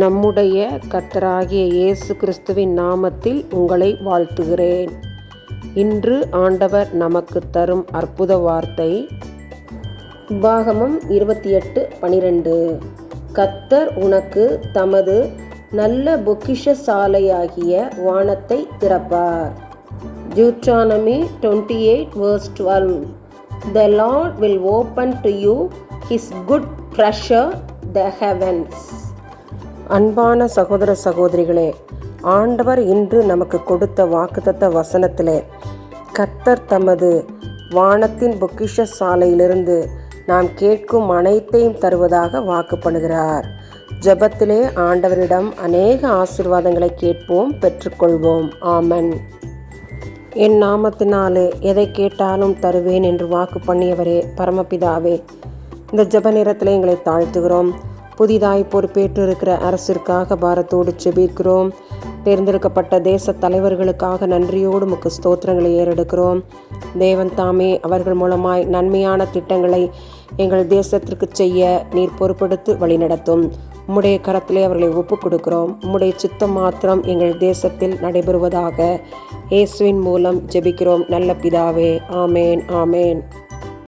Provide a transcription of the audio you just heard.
நம்முடைய கர்த்தராகிய இயேசு கிறிஸ்துவின் நாமத்தில் உங்களை வாழ்த்துகிறேன். இன்று ஆண்டவர் நமக்கு தரும் அற்புத வார்த்தை உபாகமம் இருபத்தி எட்டு பனிரெண்டு. கத்தர் உனக்கு தமது நல்ல பொக்கிஷ சாலையாகிய வானத்தை திறப்பார். Deuteronomy twenty eight verse twelve the Lord will open to you his good treasure the heavens அன்பான சகோதர சகோதரிகளே ஆண்டவர் இன்று நமக்கு கொடுத்த வாக்குத்தத்த வசனத்திலே கத்தர் தமது வானத்தின் பொக்கிஷ சாலையிலிருந்து நாம் கேட்கும் அனைத்தையும் தருவதாக வாக்கு பண்ணுகிறார். ஜபத்திலே ஆண்டவரிடம் அநேக ஆசிர்வாதங்களை கேட்போம் பெற்றுக்கொள்வோம். ஆமன். என் நாமத்தினாலே எதை கேட்டாலும் தருவேன் என்று வாக்கு பண்ணியவரே பரமபிதாவே. இந்த ஜெப நேரத்தில் எங்களை தாழ்த்துகிறோம். புதிதாய் பொறுப்பேற்று இருக்கிற அரசிற்காக பாரத்தோடு செபிக்கிறோம். தேர்ந்தெடுக்கப்பட்ட தேச தலைவர்களுக்காக நன்றியோடு முக்கு ஸ்தோத்திரங்களை ஏறெடுக்கிறோம். தேவன் தாமே அவர்கள் மூலமாய் நன்மையான திட்டங்களை எங்கள் தேசத்திற்கு செய்ய நீர் பொறுப்படுத்தி வழிநடத்தும். உம்முடைய கரத்திலே அவர்களை ஒப்புக் கொடுக்கிறோம். உம்முடைய சித்தம் மாத்திரம் எங்கள் தேசத்தில் நடைபெறுவதாக இயேசுவின் மூலம் ஜெபிக்கிறோம். நல்ல பிதாவே ஆமேன் ஆமேன்.